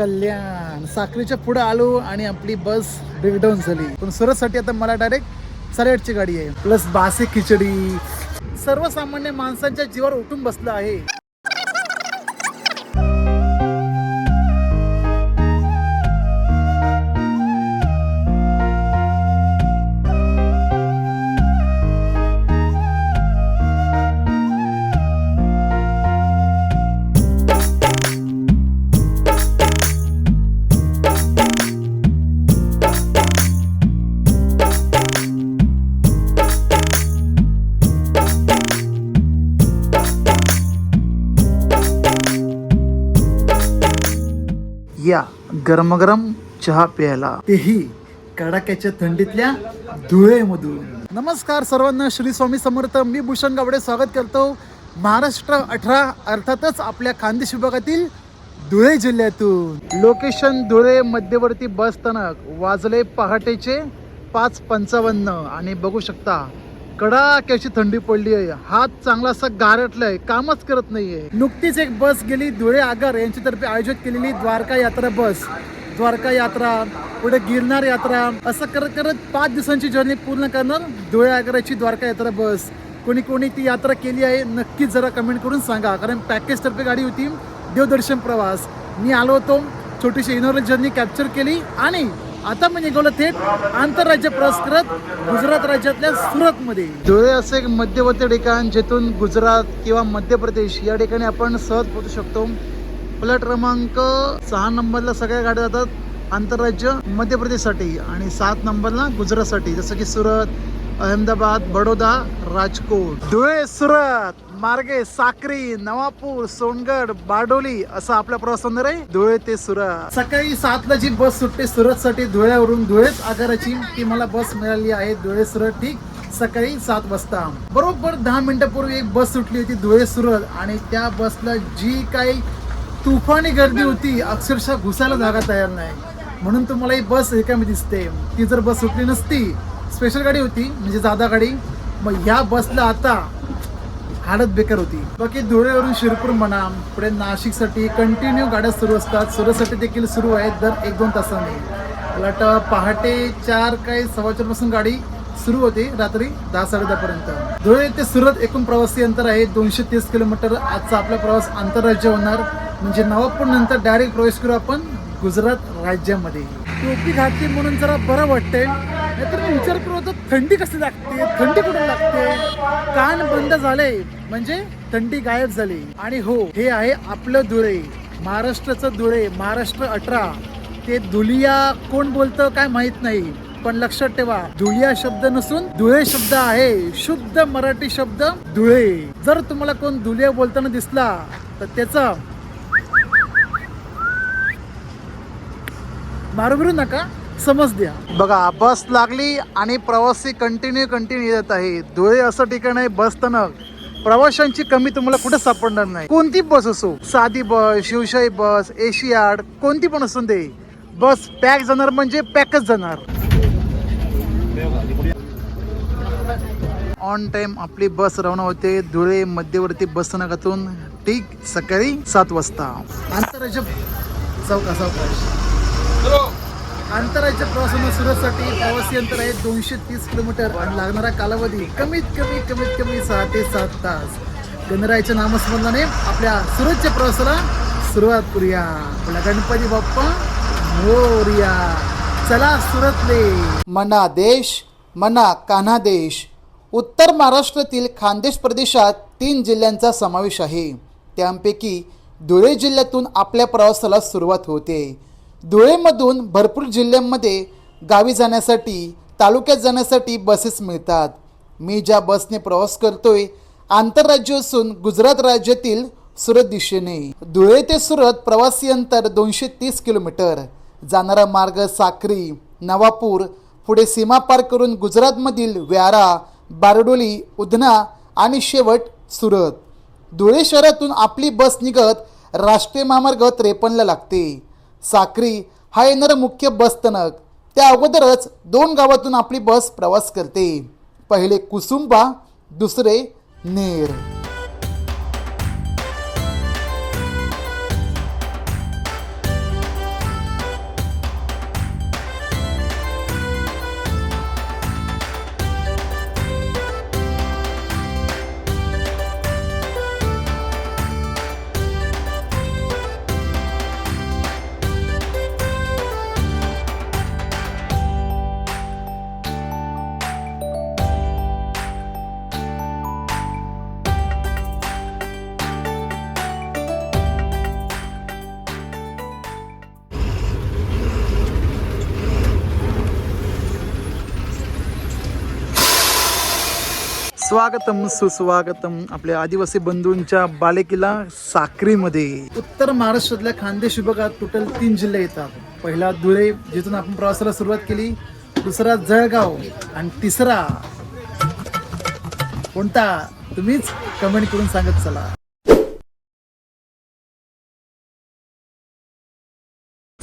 कल्याण. साखरेच्या पुढे आलो आणि आपली बस ब्रेकडाऊन झाली. पण सुरतसाठी आता मला डायरेक्ट सरेटची गाडी आहे. प्लस बासे खिचडी. सर्वसामान्य माणसांच्या जीवावर उठून बसलं आहे. या गरमगरम चहा प्यायला. तेही कडाक्याच्या थंडीतल्या धुळेमधून. नमस्कार सर्वांना श्री स्वामी समर्थ. मी भूषण गावडे स्वागत करतो. महाराष्ट्र अठरा अर्थातच आपल्या खानदेश विभागातील धुळे जिल्ह्यातून. लोकेशन धुळे मध्यवर्ती बस स्थानक वाजले पहाटेचे पाच पंचावन्न. आणि बघू शकता कडाक्याची थंडी पडली आहे. हात चांगला असा गारटलाय कामच करत नाहीये. नुकतीच एक बस गेली धुळे आगार यांच्यातर्फे आयोजित केलेली द्वारका यात्रा बस. द्वारका यात्रा पुढे गिरनार यात्रा असं करत करत पाच दिवसांची जर्नी पूर्ण करणार धुळे आगाराची द्वारका यात्रा बस. कोणी कोणी ती यात्रा केली आहे नक्कीच जरा कमेंट करून सांगा कारण पॅकेज तर्फे गाडी होती देवदर्शन प्रवास. मी आलो होतो छोटीशी इनोरल जर्नी कॅप्चर केली आणि आता मी निघालो थेट आंतरराज्य प्रवास करत गुजरात राज्यातल्या सुरत मध्ये धुळे असं एक मध्यवर्ती ठिकाण जिथून गुजरात किंवा मध्य प्रदेश या ठिकाणी आपण सहज पोहोचू शकतो. प्लॅट क्रमांक सहा नंबरला सगळ्या गाड्या जातात आंतरराज्य मध्य प्रदेशसाठी आणि सात नंबरला गुजरातसाठी. जसं की सुरत अहमदाबाद बडोदा राजकोट. धुळे सुरत! मार्गे साक्री नवापूर सोनगड बारडोली असा आपला प्रवास होणार आहे. धुळे ते सुरत. सकाळी सातला जी बस सुटते सुरत साठी धुळ्यावरून धुळेच आगाराची ती मला बस मिळाली आहे धुळे सुरत ठीक सकाळी सात वाजता. बरोबर दहा मिनिटापूर्वी एक बस सुटली होती धुळे सुरत आणि त्या बसला जी काही तुफानी गर्दी होती अक्षरशः घुसायला जागा तयार नाही. म्हणून तुम्हाला ही बस रिकामी दिसते. ती जर बस सुटली नसती स्पेशल गाडी होती म्हणजे जादा गाडी. मग ह्या बसला आता हालत बेकार होती. बाकी धुळेवरून शिरपूर म्हणा पुढे नाशिकसाठी कंटिन्यू गाड्या सुरू असतात. सुरतसाठी देखील सुरू आहेत दर एक दोन तासांनी. मला वाटतं पहाटे चार काही सव्वा पासून गाडी सुरू होते रात्री दहा साडे पर्यंत धुळे ते सुरत एकूण प्रवासी अंतर आहे. दोनशे तीस किलोमीटर आजचा आपला प्रवास आंतरराज्य होणार. म्हणजे नवापूर नंतर डायरेक्ट प्रवेश करू आपण गुजरात राज्यामध्ये. टोपी घातली म्हणून जरा बरं वाटतंय. नाहीतर मी विचार करू होतो थंडी कशी लागते? थंडी कुठून लागते? कान बंद झाले म्हणजे थंडी गायब झाली. आणि हो हे आहे आपलं धुळे. महाराष्ट्राचं धुळे महाराष्ट्र अठरा. ते धुलिया कोण बोलतं काय माहीत नाही. पण लक्षात ठेवा धुलिया शब्द नसून धुळे शब्द आहे. शुद्ध मराठी शब्द धुळे. जर तुम्हाला कोण धुलिया बोलताना दिसला तर त्याचा मारू नका. समज द्या. बघा बस लागली आणि प्रवासी कंटिन्यू कंटिन्यू येत आहे. धुळे असं ठिकाण आहे बस स्थानक प्रवाशांची कमी तुम्हाला कुठे सापडणार नाही. कोणती बस असो साधी बस शिवशाही बस एशियाड कोणती पण असून दे. बस पॅक जाणार म्हणजे पॅकच जाणार. ऑन टाइम आपली बस रवाना होते. धुळे मध्यवर्ती बस स्थानकातून ठीक सकाळी सात वाजता. आंतरराज्य चौका चौकाश आंतरराज्य प्रवासानं सुरतसाठी प्रवासी अंतर आहे दोनशे तीस किलोमीटर. आणि लागणारा कालावधी कमीत कमी कमीत कमी सहा ते सात तास. गणरायाच्या नामस्मरणाने आपल्या सुरतच्या प्रवासाला सुरुवात करूया. आपला गणपती बाप्पा मोर्या. चला सुरतले. मना देश मना कान्हा देश. उत्तर महाराष्ट्रातील खानदेश प्रदेशात तीन जिल्ह्यांचा समावेश आहे. त्यांपैकी धुळे जिल्ह्यातून आपल्या प्रवासाला सुरुवात होते. धुळेमधून भरपूर जिल्ह्यांमध्ये गावी जाण्यासाठी तालुक्यात जाण्यासाठी बसेस मिळतात. मी ज्या बसने प्रवास करतोय आंतरराज्य असून गुजरात राज्यातील सुरत दिशेने. धुळे ते सुरत प्रवासी अंतर दोनशे तीस किलोमीटर. जाणारा मार्ग साक्री नवापूर पुढे सीमा पार करून गुजरातमधील व्यारा बारडोली उधना आणि शेवट सुरत. धुळे शहरातून आपली बस निघत राष्ट्रीय महामार्ग त्रेपन्नला लागते. साक्री हा येणारं मुख्य बसस्थानक त्या अगोदरच दोन गावातून आपली बस प्रवास करते. पहिले कुसुंबा दुसरे नेर. स्वागतम सुस्वागतम आपल्या आदिवासी बंधूंच्या बालेकिला साक्रीमध्ये. उत्तर महाराष्ट्रातल्या खानदेश विभागात टोटल तीन जिल्हे येतात. पहिला धुळे जिथून आपण प्रवासाला सुरुवात केली. दुसरा जळगाव आणि तिसरा. कोणता? तुम्हीच कमेंट करून सांगत चला.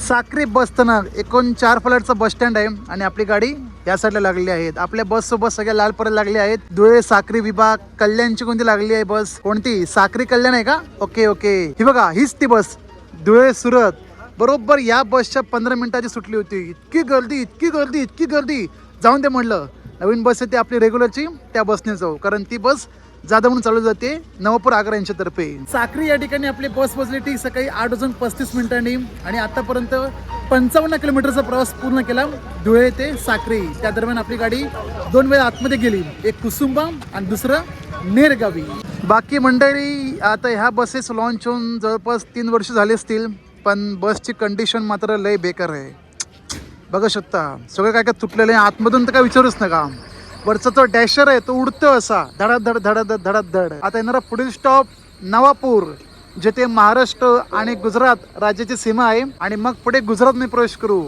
साक्री बस स्थानक एकूण चार फ्लॅटचं बस स्टँड आहे आणि आपली गाडी या साईडला लागली आहेत. आपल्या बस सोबत सगळ्या लाल परत लागले आहेत. धुळे साक्री विभाग कल्याणची कोणती लागली आहे बस? कोणती? साक्री कल्याण आहे का? Okay okay. ही बघा हीच ती बस. धुळे सुरत. बरोबर या बसच्या पंधरा मिनिटाची सुटली होती. इतकी गर्दी इतकी गर्दी इतकी गर्दी. जाऊन ते म्हणलं. नवीन बस आहे ती आपली रेग्युलरची त्या बसने जाऊ. कारण ती बस जादा म्हणून चालू जाते. नवापूर आग्रा यांच्यातर्फे. साक्री या ठिकाणी आपली बस पोहोचली ती सकाळी आठ वाजून पस्तीस मिनिटांनी. आणि आतापर्यंत पंचावन्न किलोमीटरचा प्रवास पूर्ण केला. धुळे ते साक्री. त्या दरम्यान आपली गाडी दोन वेळा आतमध्ये गेली. एक कुसुंबा आणि दुसरं नेरगावी. बाकी मंडळी आता ह्या बसेस लॉन्च होऊन जवळपास तीन वर्ष झाले असतील. पण बसची कंडिशन मात्र लय बेकार आहे. बघू शकता. सगळं काय काय तुटलेलं आहे. आतमधून तर काय विचारूच नका. वरचा जो डॅशर आहे तो उडतो असा. धडाधड धडाधड धडाधड आता येणारा पुढील स्टॉप नवापूर जेथे महाराष्ट्र आणि गुजरात राज्याची सीमा आहे. आणि मग पुढे गुजरातमध्ये प्रवेश करू.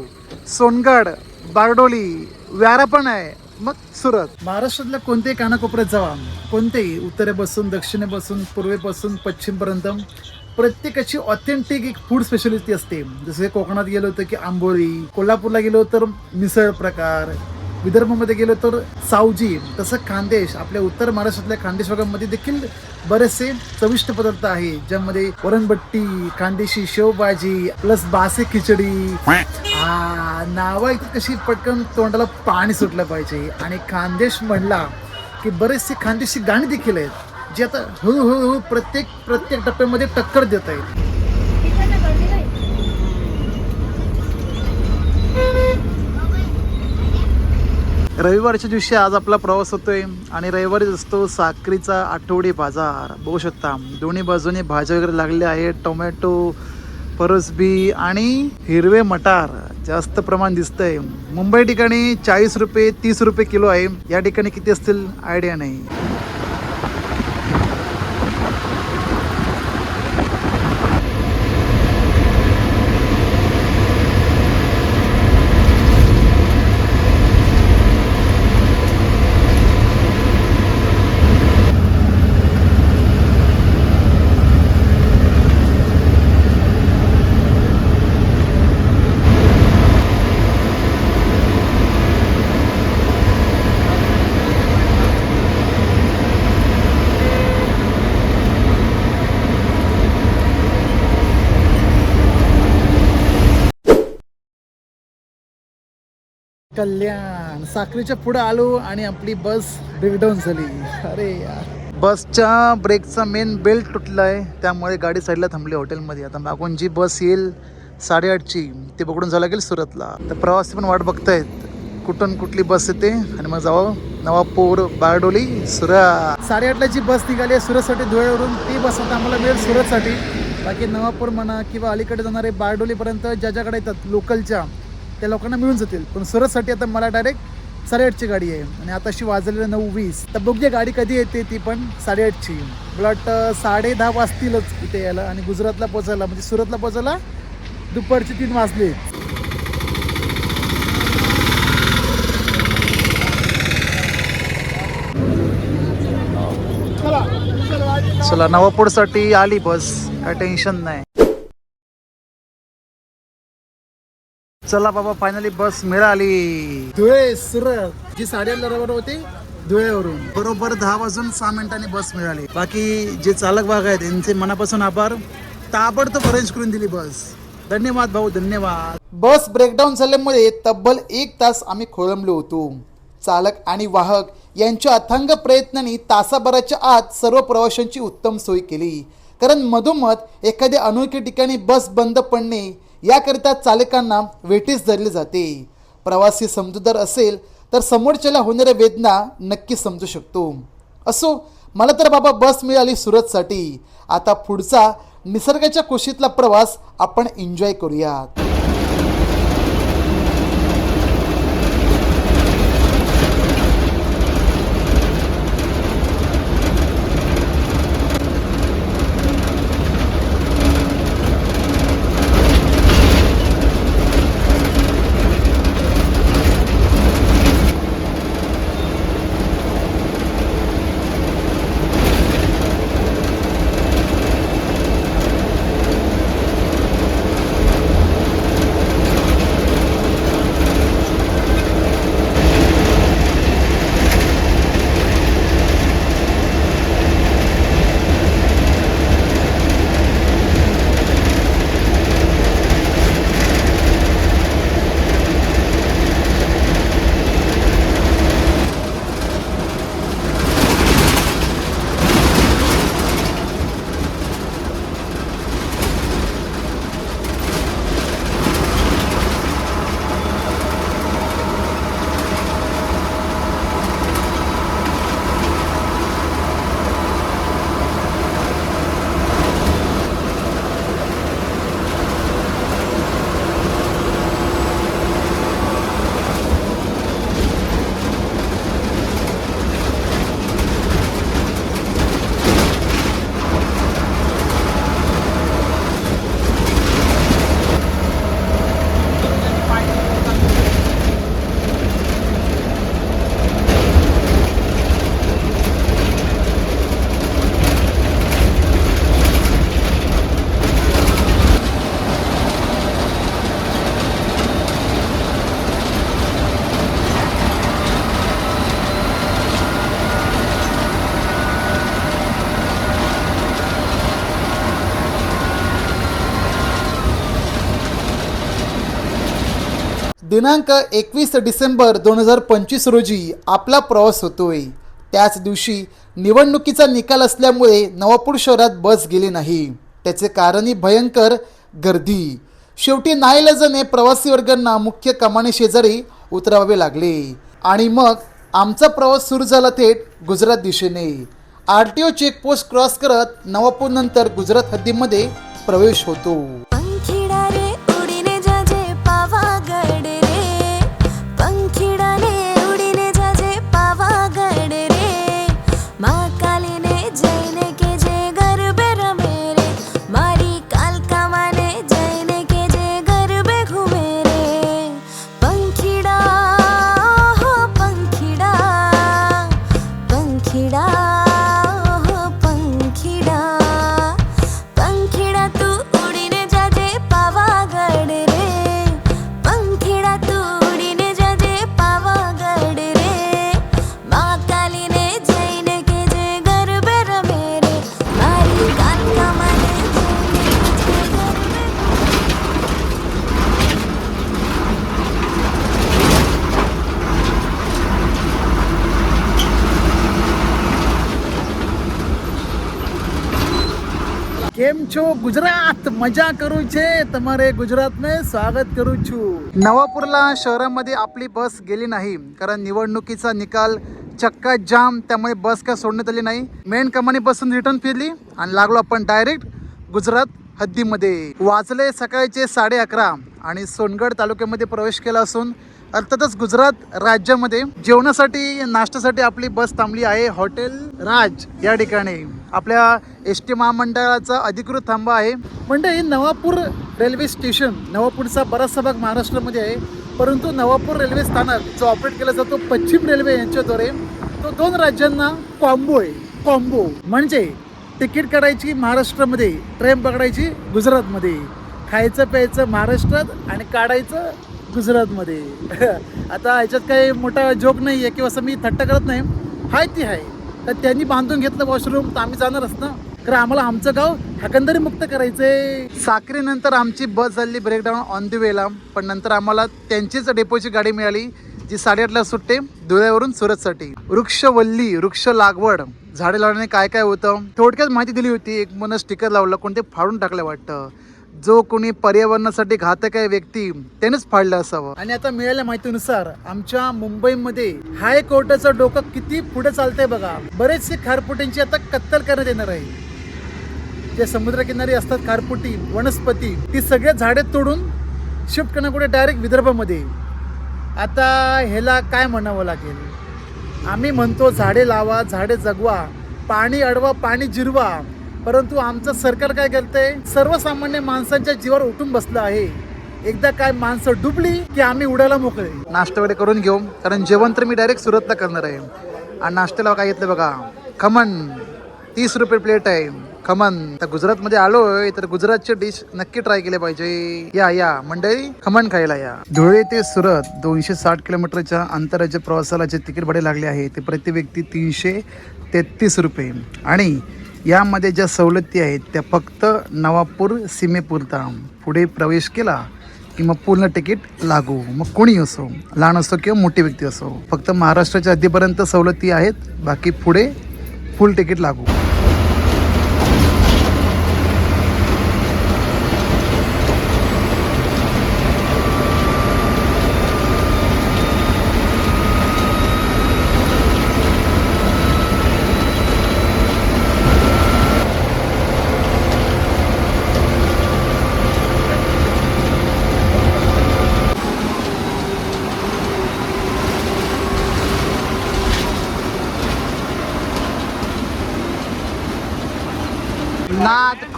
सोनगड बारडोली व्यारा पण आहे. मग सुरत. महाराष्ट्रातल्या कोणत्याही कानाकोपऱ्यात जावा. कोणतेही. उत्तरेपासून दक्षिणेपासून पूर्वेपासून पश्चिमपर्यंत प्रत्येकाची ऑथेंटिक एक फूड स्पेशालिटी असते. जसं कोकणात गेलो होतं की आंबोळी कोल्हापूरला गेलो तर मिसळ प्रकार. विदर्भामध्ये गेलो तर सावजी तसं खानदेश आपल्या उत्तर महाराष्ट्रातल्या खानदेश भागामध्ये देखील बरेचसे चविष्ट पदार्थ आहे ज्यामध्ये वरणबट्टी खानदेशी शेवभाजी प्लस बासे खिचडी. आ, नावं कशी पटकन तोंडाला पाणी सुटलं पाहिजे. आणि खानदेश म्हणला की बरेचसे खानदेशी गाणी देखील आहेत जे आता हळूहळू प्रत्येक प्रत्येक टप्प्यामध्ये टक्कर देत आहेत. रविवारच्या दिवशी आज आपला प्रवास होतोय आणि रविवारीच असतो साखरीचा आठवडी बाजार. बघू शकता दोन्ही बाजूने भाज्या वगैरे लागल्या आहेत टोमॅटो परसबी आणि हिरवे मटार. जास्त प्रमाण दिसतंय. मुंबई ठिकाणी चाळीस रुपये तीस रुपये किलो आहे. या ठिकाणी किती असतील? आयडिया नाही. कल्याण. साखरेच्या पुढे आलो आणि आपली बस ब्रेकडाऊन झाली. अरे यार. बसच्या ब्रेकचा मेन बेल्ट तुटलाय. त्यामुळे गाडी साईडला थांबली हॉटेलमध्ये आता मागून जी बस येईल साडेआठची ती पकडून जावं लागेल सुरतला. तर प्रवासी पण वाट बघतायत. कुठून कुठली बस येते? आणि मग जावं नवापूर बारडोली सुरत. साडेआठला जी बस निघाली आहे सुरतसाठी धुळ्यावरून ती बस आता आम्हाला मिळेल सुरतसाठी. बाकी नवापूर म्हणा किंवा अलीकडे जाणारे बारडोलीपर्यंत ज्या ज्या गाड्या येतात लोकलच्या त्या लोकांना मिळून जातील. पण सुरतसाठी आता मला डायरेक्ट साडेआठची गाडी आहे. आणि आता अशी वाजलेलं नऊ वीस. तर बघूया गाडी कधी येते ती पण साडेआठची. मला वाटतं साडे दहा वाजतीलच इथे यायला आणि गुजरातला पोचायला म्हणजे सुरतला पोचायला दुपारचे तीन वाजले. चला. नवापूरसाठी आली बस. काय टेन्शन नाही. चला बाबा फायनली बस मिळाली. धुळे सुरत. जी साडेआठला रवाना होती धुळ्यावरून. बरोबर दहा वाजून सहा मिनिटांनी बस मिळाली. बाकी जे चालक भाग आहेत यांचे मनापासून आभार. ताबडतोब अरेंज करून दिली बस धन्यवाद भाऊ धन्यवाद. बस ब्रेकडाऊन झाल्यामुळे तब्बल एक तास आम्ही खोळंबलो होतो. चालक आणि वाहक यांच्या अथांग प्रयत्नांनी तासाभराच्या आत सर्व प्रवाशांची उत्तम सोय केली. कारण मधोमध एखाद्या अनोळखी ठिकाणी बस बंद पडणे याकरिता चालकांना वेटीस धरले जाते. प्रवासी समजूतदार असेल तर समोरच्याला होणाऱ्या वेदना नक्की समजू शकतो. असो मला तर बाबा बस मिळाली सुरतसाठी. आता पुढचा निसर्गाच्या कुशीतला प्रवास आपण एन्जॉय करूयात. दिनांक एकवीस डिसेंबर दोन हजार पंचवीस रोजी आपला प्रवास होतोय. त्याच दिवशी निवडणुकीचा निकाल असल्यामुळे नवापूर शहरात बस गेली नाही. त्याचे कारणही भयंकर गर्दी. शेवटी नाईलाजाने प्रवासी वर्गांना मुख्य कमानी शेजारी उतरावे लागले. आणि मग आमचा प्रवास सुरू झाला थेट गुजरात दिशेने. R T O checkpost cross करत नवापूर नंतर गुजरात हद्दीमध्ये प्रवेश होतो. ગુજરાત મજા કરું છે તમારે ગુજરાત में स्वागत करू છું नवापूरला शहरामध्ये आपली बस गेली नाही कारण निवडणुकीचा निकाल चक्का जाम त्यामुळे बस काय सोडण्यात आली नाही मेन कमानी बसून रिटर्न फिरली आणि लागलो आपण डायरेक्ट गुजरात हद्दीमध्ये वाजले सकाळचे साडे अकरा आणि सोनगड तालुक्यामध्ये प्रवेश केला असून अर्थातच गुजरात राज्यामध्ये जेवणासाठी नाश्त्यासाठी आपली बस थांबली आहे. हॉटेल राज या ठिकाणी. आपल्या एस टी महामंडळाचा अधिकृत थांबा आहे. म्हणजे नवापूर रेल्वे स्टेशन नवापूरचा बराचसा भाग महाराष्ट्रामध्ये आहे. परंतु नवापूर रेल्वे स्थानक जो ऑपरेट केला जातो पश्चिम रेल्वे यांच्याद्वारे तो दोन राज्यांना कॉम्बो आहे. कॉम्बो म्हणजे तिकीट काढायची महाराष्ट्रामध्ये ट्रेन पकडायची गुजरातमध्ये. खायचं प्यायचं महाराष्ट्रात आणि काढायचं गुजरातमध्ये. आता ह्याच्यात काही मोठा जोक नाही आहे किंवा असं मी थट्टा करत नाही. हाय ती आहे तर त्यांनी बांधून घेतलं वॉशरूम तर आम्ही जाणारच ना कारण आम्हाला आमचं गाव हकंदरी मुक्त करायचंय. साखरेनंतर आमची बस झाली ब्रेकडाऊन ऑन दी वेला पण नंतर आम्हाला त्यांचीच डेपोची गाडी मिळाली जी साडेआठला सुटते धुळ्यावरून सुरतसाठी. वृक्षवल्ली वृक्ष लागवड. झाडे लावण्याने काय काय होतं? थोडक्यात माहिती दिली होती. एक मन स्टिकर लावलं कोणते फाडून टाकलं वाटतं? जो कोणी पर्यावरणासाठी घातक आहे व्यक्ती त्यानेच फाडलं असावं. आणि आता मिळाल्या माहितीनुसार आमच्या मुंबईमध्ये हायकोर्टाचं डोकं किती पुढे चालतंय बघा. बरेचसे खारपुटींची आता कत्तल करण्यात येणार आहे. जे समुद्रकिनारी असतात खारपुटी वनस्पती ती सगळे झाडे तोडून शिफ्ट करणं कुठे डायरेक्ट विदर्भामध्ये. आता ह्याला काय म्हणावं लागेल? आम्ही म्हणतो झाडे लावा झाडे जगवा पाणी अडवा पाणी जिरवा. परंतु आमचं सरकार काय करतंय? सर्वसामान्य माणसांच्या जीवावर उठून बसलं आहे. एकदा काय माणसं डुबली की आम्ही उडायला मोकळे. नाश्ता वगैरे करून घेऊ कारण जेवण तर मी डायरेक्ट सुरतला करणार आहे. आणि नाश्त्याला काय घेतलं बघा? खमण. तीस रुपये प्लेट आहे. खमन तर गुजरातमध्ये आलोय तर गुजरातचे डिश नक्की ट्राय केले पाहिजे. या या. मंडळी खमन खायला या. धुळे ते सुरत दोनशे साठ किलोमीटरच्या आंतरराज्य प्रवासाला जे तिकीट भाडे लागले आहे ते प्रति व्यक्ती तीनशे तेहतीस रुपये. आणि यामध्ये ज्या सवलती आहेत त्या फक्त नवापूर सीमेपुरता. पुढे प्रवेश केला की मग पूर्ण तिकीट लागू. मग कोणी असो लहान असो किंवा मोठी व्यक्ती असो फक्त महाराष्ट्राच्या हद्दीपर्यंत सवलती आहेत बाकी पुढे फुल तिकीट लागू.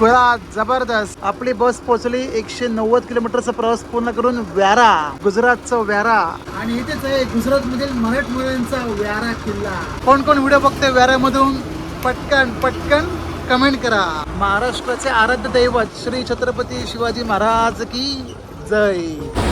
खुळा जबरदस्त. आपली बस पोहोचली एकशे नव्वद किलोमीटरचा प्रवास पूर्ण करून व्यारा गुजरातचं व्यारा. आणि इथेच आहे गुजरात मधील मराठमोळ्यांचा व्यारा किल्ला. कोण कोण व्हिडिओ बघते व्याऱ्यामधून? पटकन पटकन कमेंट करा. महाराष्ट्राचे आराध्य दैवत श्री छत्रपती शिवाजी महाराज की जय.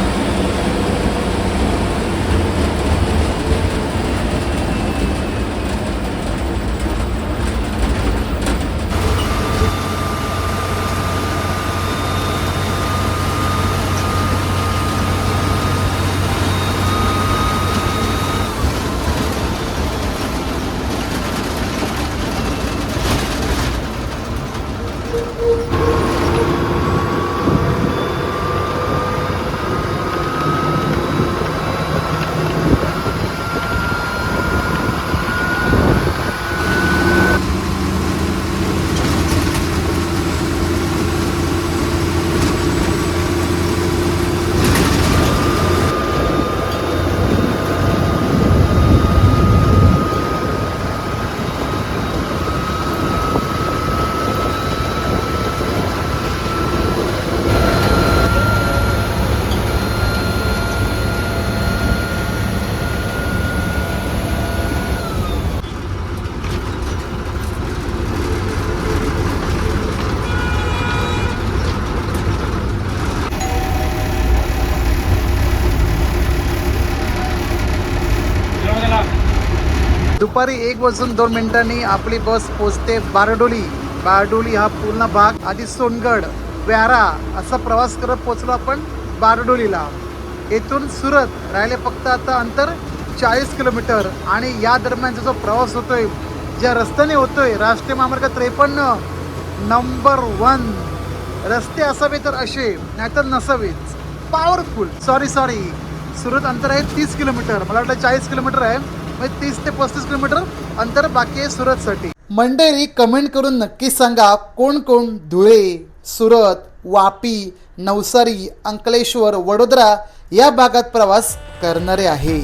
दुपारी एक वाजून दोन मिनिटांनी आपली बस पोचते बारडोली. बारडोली हा पूर्ण भाग आधी सोनगड व्यारा असा प्रवास करत पोचलो आपण बारडोलीला. येथून सुरत राहिले फक्त आता अंतर चाळीस किलोमीटर आणि या दरम्यानचा जो प्रवास होतोय ज्या रस्त्याने होतोय राष्ट्रीय महामार्ग त्रेपन्न नंबर वन. रस्ते असावे तर असे नाहीतर नसावेच. पॉवरफुल सॉरी सॉरी सुरत अंतर आहे तीस किलोमीटर. मला वाटलं चाळीस किलोमीटर आहे. म्हणजे तीस ते पस्तीस किलोमीटर अंतर बाकी आहे सुरतसाठी. मंडळी कमेंट करून नक्की सांगा कोण कोण धुळे सुरत वापी नवसारी अंकलेश्वर वडोदरा या भागात प्रवास करणारे आहे.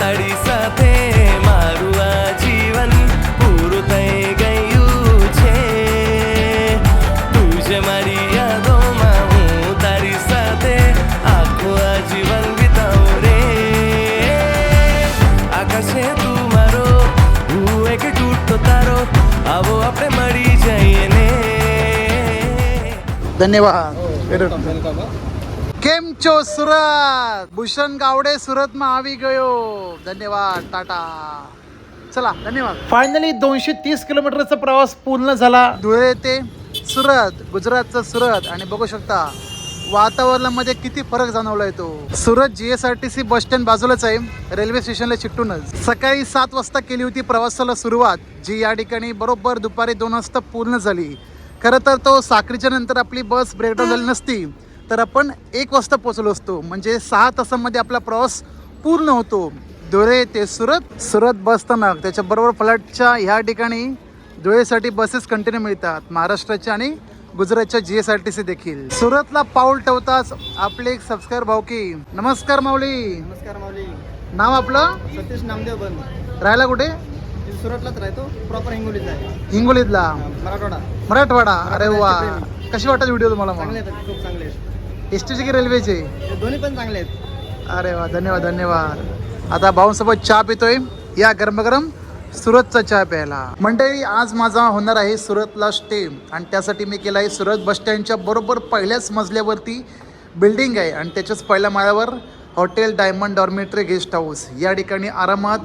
तारी धन्यवाद કેમ છો સુરત ભૂષણ ગાવડે સુરતમાં આવી ગયો ધન્યવાદ ટાટા चला धन्यवाद फायनली दोनशे तीस किलोमीटरचा प्रवास पूर्ण झाला धुळे ते सुरत गुजरातचं सुरत आणि बघू शकता वातावरणामध्ये किती फरक जाणवलाय तो सुरत जीएसआरटीसी बस स्टँड बाजूलाच आहे रेल्वे स्टेशनला चिकटूनच सकाळी सात वाजता केली होती प्रवासाला सुरुवात जी या ठिकाणी बरोबर दुपारी दोन वाजता पूर्ण झाली खरं तर तो साखरीच्या नंतर आपली बस ब्रेकडाऊन झाली नसती तर आपण एक वाजता पोहोचलो असतो. म्हणजे सहा तासामध्ये आपला प्रवास पूर्ण होतो. धुळे ते सुरत सुरत बस स्थानक. त्याच्याबरोबर फ्लॅटच्या ह्या ठिकाणी धुळेसाठी बसेस कंटिन्यू मिळतात. महाराष्ट्राच्या आणि गुजरातच्या G S R T C देखील. सुरतला पाऊल ठेवताच आपले एक सबस्क्राईबर भाऊ की. नमस्कार माऊली. नमस्कार माऊली. नाव आपलं? सतीश नामदेव बंद. राहायला कुठे? सुरतलाच राहतो. प्रॉपर हिंगोलीचा आहे. हिंगोलीतला? मराठवाडा. मराठवाडा? अरे वा. कशी वाटत व्हिडिओ तुम्हाला चांगले मग आहेत खूप चांगले आहेत. एस टीचे की रेल्वेचे दोन्ही पण चांगले आहेत. अरे वा धन्यवाद धन्यवाद. आता भाऊंसोबत चहा पितोय. या गरम सुरतचा चहा प्यायला. मंडळी आज माझा होणार आहे सुरतला स्टे. आणि त्यासाठी मी केला आहे सुरत बस स्टँडच्या बरोबर पहिल्याच मजल्यावरती बिल्डिंग आहे. आणि त्याच्याच पहिल्या माळ्यावर hotel diamond dormitory guest house या ठिकाणी आरामात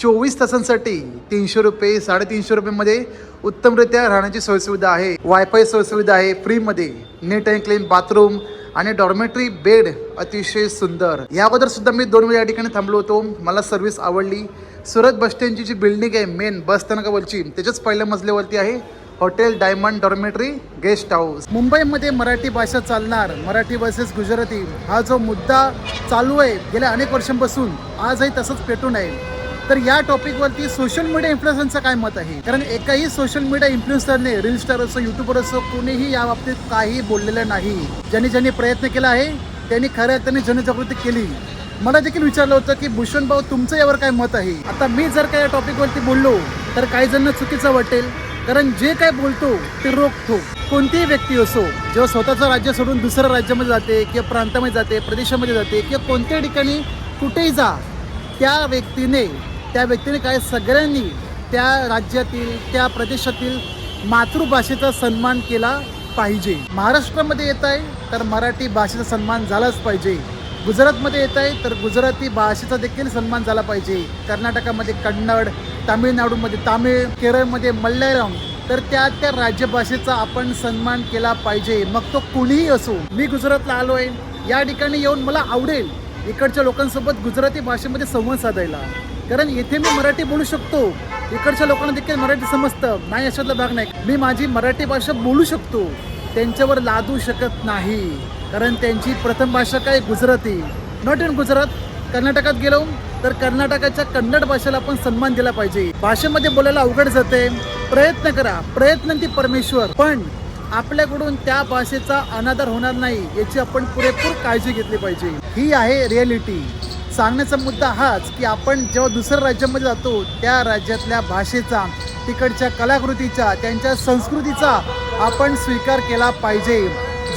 चोवीस तासांसाठी तीनशे रुपये साडेतीनशे रुपयेमध्ये उत्तमरित्या राहण्याची सोयसुविधा आहे. वायफाय सोयसुविधा आहे फ्रीमध्ये नीट अँड क्लीन बाथरूम आणि डॉर्मेटरी बेड अतिशय सुंदर. या अगोदर सुद्धा मी दोन वेळा या ठिकाणी थांबलो होतो. मला सर्व्हिस आवडली. सुरत बस स्टँडची जी बिल्डिंग आहे मेन बस स्थानकावरची त्याच्याच पहिल्या मजल्यावरती आहे. Hotel diamond dormitory guest house मुंबईमध्ये मराठी भाषा चालणार मराठी बसेस गुजराती. हा जो मुद्दा चालू आहे गेल्या अनेक वर्षांपासून आजही तसंच पेटून आहे. तर या टॉपिकवरती सोशल मीडिया इन्फ्लुएन्सरचं काय मत आहे? कारण एकाही सोशल मीडिया इन्फ्लुएन्सरने रील स्टार असो युट्यूबर असो कोणीही या बाबतीत काही बोललेलं नाही. ज्यांनी ज्यांनी प्रयत्न केला आहे त्यांनी खऱ्या अर्थाने जनजागृती केली. मला देखील विचारलं होतं की भूषण भाऊ तुमचं यावर काय मत आहे? आता मी जर का या टॉपिकवरती बोललो तर काही जणांना चुकीचं वाटेल. कारण जे काय बोलतो ते रोखतो. कोणतीही व्यक्ती असो जेव्हा स्वतःचं राज्य सोडून दुसऱ्या राज्यामध्ये जाते किंवा प्रांतामध्ये जाते प्रदेशामध्ये जाते किंवा कोणत्याही ठिकाणी कुठेही जा त्या व्यक्तीने त्या व्यक्तीने काय सगळ्यांनी त्या राज्यातील त्या प्रदेशातील मातृभाषेचा सन्मान केला पाहिजे. महाराष्ट्रामध्ये येत आहे तर मराठी भाषेचा सन्मान झालाच पाहिजे. गुजरातमध्ये येत आहे तर गुजराती भाषेचा देखील सन्मान झाला पाहिजे. कर्नाटकामध्ये कन्नड तामिळनाडूमध्ये तामिळ केरळमध्ये मल्याळम तर त्या त्या राज्यभाषेचा आपण सन्मान केला पाहिजे. मग तो कुणीही असो मी गुजरातला आलो आहे या ठिकाणी येऊन मला आवडेल इकडच्या लोकांसोबत गुजराती भाषेमध्ये संवाद साधायला. कारण येथे मी मराठी बोलू शकतो. इकडच्या लोकांना देखील मराठी समजतं. नाही अशातला भाग नाही. मी माझी मराठी भाषा बोलू शकतो. त्यांच्यावर लादू शकत नाही. कारण त्यांची प्रथम भाषा काय? गुजराती. नॉट इन गुजरात कर्नाटकात गेलो तर कर्नाटकाच्या कन्नड भाषेला आपण सन्मान दिला पाहिजे. भाषेमध्ये बोलायला अवघड जाते. प्रयत्न करा. प्रयत्न ती परमेश्वर. पण आपल्याकडून त्या भाषेचा अनादर होणार नाही याची आपण पुरेपूर काळजी घेतली पाहिजे. ही आहे रियालिटी सांगण्याचा मुद्दा हाच की आपण जेव्हा दुसऱ्या राज्यामध्ये जातो त्या राज्यातल्या भाषेचा तिकडच्या कलाकृतीचा त्यांच्या संस्कृतीचा आपण स्वीकार केला पाहिजे.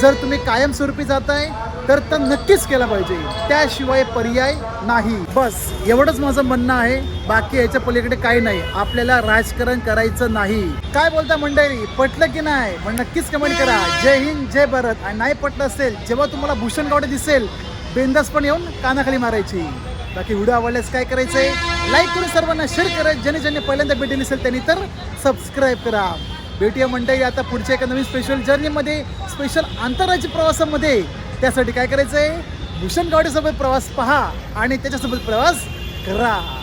जर तुम्ही कायमस्वरूपी जाताय तर तर नक्कीच केला पाहिजे. त्याशिवाय पर्याय नाही. बस एवढंच माझं म्हणणं आहे. बाकी याच्या पलीकडे काही नाही. आपल्याला राजकारण करायचं नाही. काय बोलता मंडळी? पटलं की नाही? पण नक्कीच कमेंट करा. जय हिंद जय भारत. आणि नाही पटलं असेल जेव्हा तुम्हाला भूषण गावडे दिसेल बेंदास पण येऊन कानाखाली मारायची. बाकी व्हिडिओ आवडल्यास काय करायचंय? लाईक करून सर्वांना शेअर करा. ज्याने ज्याने पहिल्यांदा भेटी नसेल त्यांनी तर सबस्क्राईब करा. भेटूया मंडळी आता पुढच्या एका नवीन स्पेशल जर्नीमध्ये स्पेशल आंतरराज्य प्रवासामध्ये. त्यासाठी काय करायचंय? भूषण गावडेसोबत प्रवास पहा आणि त्याच्यासोबत प्रवास करा.